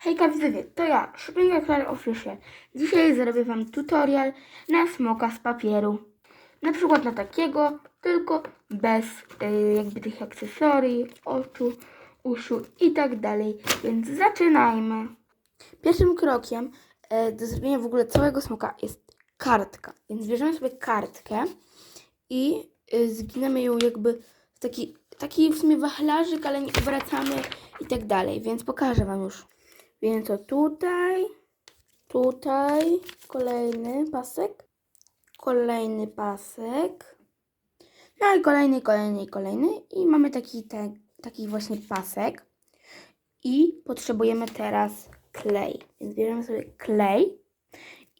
Hejka widzowie, to ja, Szybinga Klar Official. Dzisiaj zrobię Wam tutorial na smoka z papieru. Na przykład na takiego, tylko bez y, jakby tych akcesorii, oczu, uszu i tak dalej. Więc zaczynajmy. Pierwszym krokiem e, do zrobienia w ogóle całego smoka jest kartka. Więc bierzemy sobie kartkę i y, zginamy ją jakby w taki, taki w sumie wachlarzyk, ale nie obracamy i tak dalej. Więc pokażę Wam już. Więc to tutaj, tutaj, kolejny pasek, kolejny pasek, no i kolejny, kolejny, kolejny. I mamy taki, te, taki właśnie pasek. I potrzebujemy teraz klej, więc bierzemy sobie klej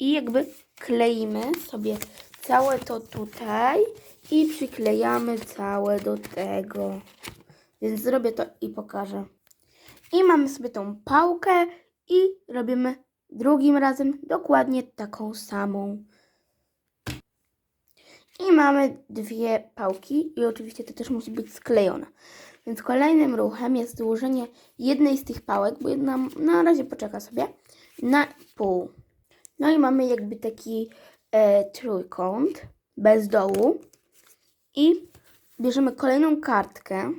i jakby kleimy sobie całe to tutaj i przyklejamy całe do tego, więc zrobię to i pokażę. I mamy sobie tą pałkę i robimy drugim razem dokładnie taką samą. I mamy dwie pałki i oczywiście to też musi być sklejone. Więc kolejnym ruchem jest złożenie jednej z tych pałek, bo jedna na razie poczeka sobie, na pół. No i mamy jakby taki e, trójkąt bez dołu. I bierzemy kolejną kartkę.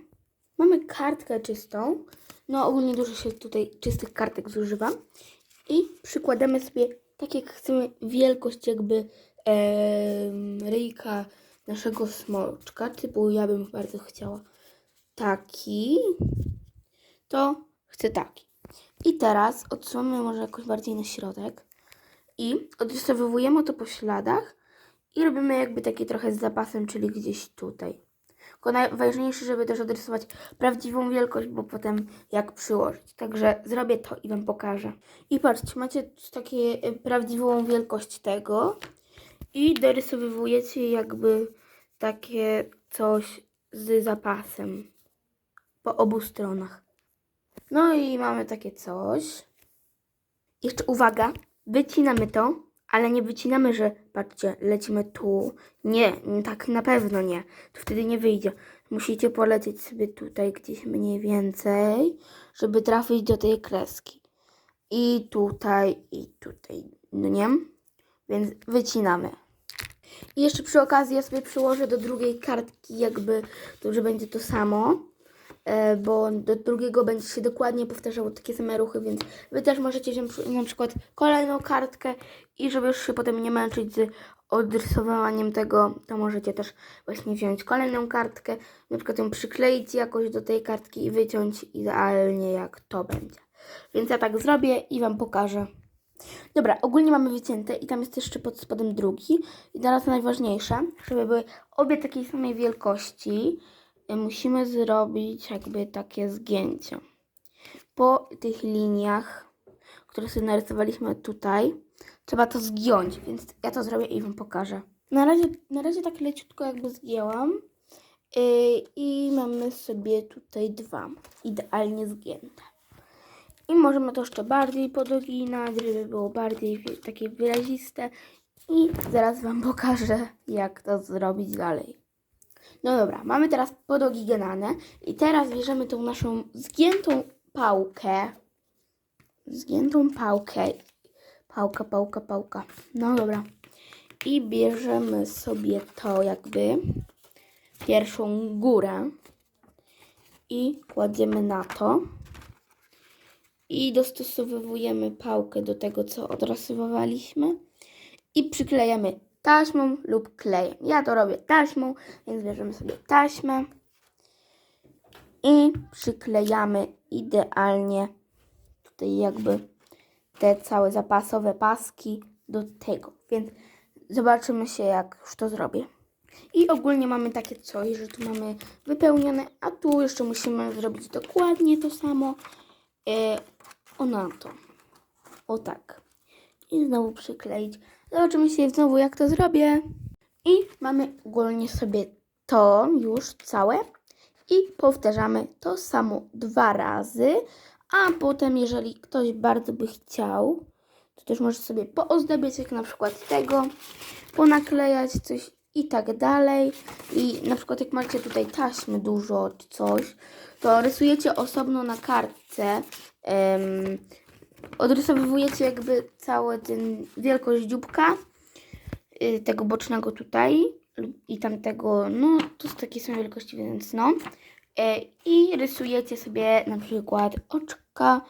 Mamy kartkę czystą. No ogólnie dużo się tutaj czystych kartek zużywa. I przykładamy sobie tak jak chcemy wielkość jakby em, ryjka naszego smoczka. Typu ja bym bardzo chciała taki. To chcę taki. I teraz odsuwamy może jakoś bardziej na środek. I odrysowujemy to po śladach. I robimy jakby takie trochę z zapasem, czyli gdzieś tutaj. Tylko najważniejsze, żeby też odrysować prawdziwą wielkość, bo potem jak przyłożyć. Także zrobię to i Wam pokażę. I patrzcie, macie takie y, prawdziwą wielkość tego i dorysowujecie jakby takie coś z zapasem po obu stronach. No i mamy takie coś. Jeszcze uwaga, wycinamy to, ale nie wycinamy, że patrzcie, lecimy tu. Nie, tak na pewno nie. To wtedy nie wyjdzie. Musicie polecieć sobie tutaj gdzieś mniej więcej, żeby trafić do tej kreski. I tutaj, i tutaj, no nie? Więc wycinamy. I jeszcze przy okazji ja sobie przyłożę do drugiej kartki jakby, to że będzie to samo bo do drugiego będzie się dokładnie powtarzało takie same ruchy, więc Wy też możecie wziąć na przykład kolejną kartkę i żeby już się potem nie męczyć z odrysowywaniem tego, to możecie też właśnie wziąć kolejną kartkę, na przykład ją przykleić jakoś do tej kartki i wyciąć idealnie jak to będzie. Więc ja tak zrobię i Wam pokażę. Dobra, ogólnie mamy wycięte i tam jest jeszcze pod spodem drugi. I teraz najważniejsze, żeby były obie takiej samej wielkości, musimy zrobić jakby takie zgięcie. Po tych liniach, które sobie narysowaliśmy tutaj, trzeba to zgiąć, więc ja to zrobię i Wam pokażę. Na razie, na razie tak leciutko jakby zgięłam. Yy, I mamy sobie tutaj dwa idealnie zgięte. I możemy to jeszcze bardziej podoginać, żeby było bardziej takie wyraziste. I zaraz Wam pokażę, jak to zrobić dalej. No dobra, mamy teraz podoginane. I teraz bierzemy tą naszą zgiętą pałkę. Zgiętą pałkę. Pałka, pałka, pałka. No dobra. I bierzemy sobie to jakby pierwszą górę. I kładziemy na to i dostosowujemy pałkę do tego, co odrasowaliśmy i przyklejamy taśmą lub klejem. Ja to robię taśmą, więc bierzemy sobie taśmę i przyklejamy idealnie tutaj jakby te całe zapasowe paski do tego. Więc zobaczymy się, jak już to zrobię. I ogólnie mamy takie coś, że tu mamy wypełnione, a tu jeszcze musimy zrobić dokładnie to samo. E, to. O tak. I znowu przykleić. Zobaczymy się znowu jak to zrobię. I mamy ogólnie sobie to już całe. I powtarzamy to samo dwa razy. A potem, jeżeli ktoś bardzo by chciał, to też może sobie poozdabiać, jak na przykład tego, ponaklejać coś i tak dalej. I na przykład jak macie tutaj taśmy dużo czy coś, to rysujecie osobno na kartce odrysowujecie jakby cały ten wielkość dzióbka y, tego bocznego tutaj i tamtego, no to jest takie są wielkości, więc no. E, I rysujecie sobie na przykład oczka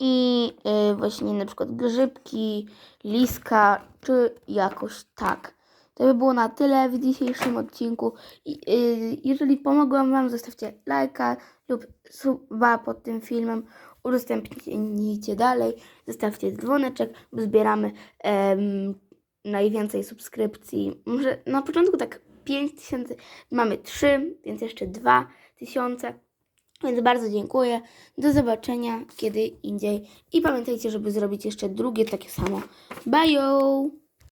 i y, właśnie na przykład grzybki, liska, czy jakoś tak. To by było na tyle w dzisiejszym odcinku. Y, jeżeli pomogłam Wam, zostawcie lajka lub suba pod tym filmem. Udostępnijcie dalej, zostawcie dzwoneczek, bo zbieramy em, najwięcej subskrypcji. Może na początku tak 5 tysięcy, mamy 3, więc jeszcze 2 tysiące. Więc bardzo dziękuję. Do zobaczenia kiedy indziej. I pamiętajcie, żeby zrobić jeszcze drugie takie samo. Bye!